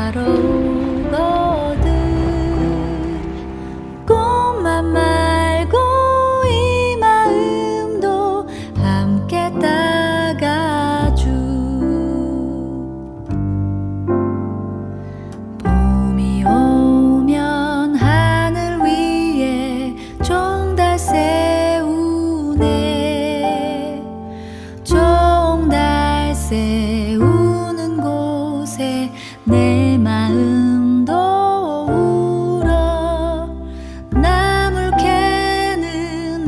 shadow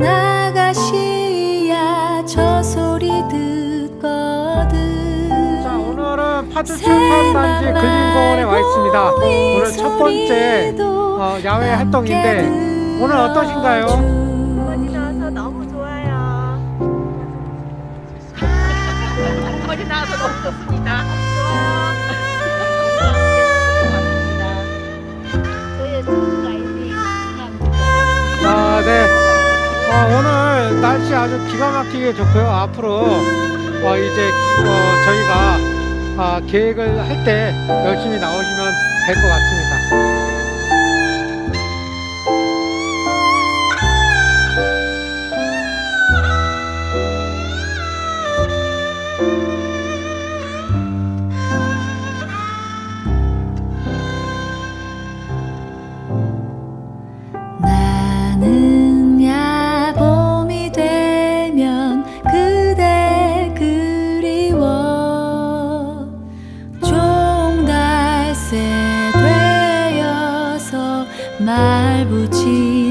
나가시야 저 소리 듣거든. 자 오늘은 파주 출판단지 근린공원에 와 있습니다. 오늘 첫 번째 어, 야외 활동인데 오늘 어떠신가요? 머리 나와서 너무 좋아요. 머리 나와서 너무 좋습니다. 날씨 아주 기가 막히게 좋고요. 앞으로 어, 이제 어, 저희가 아, 계획을 할 때 열심히 나오시면 될 것 같습니다. 말 붙인다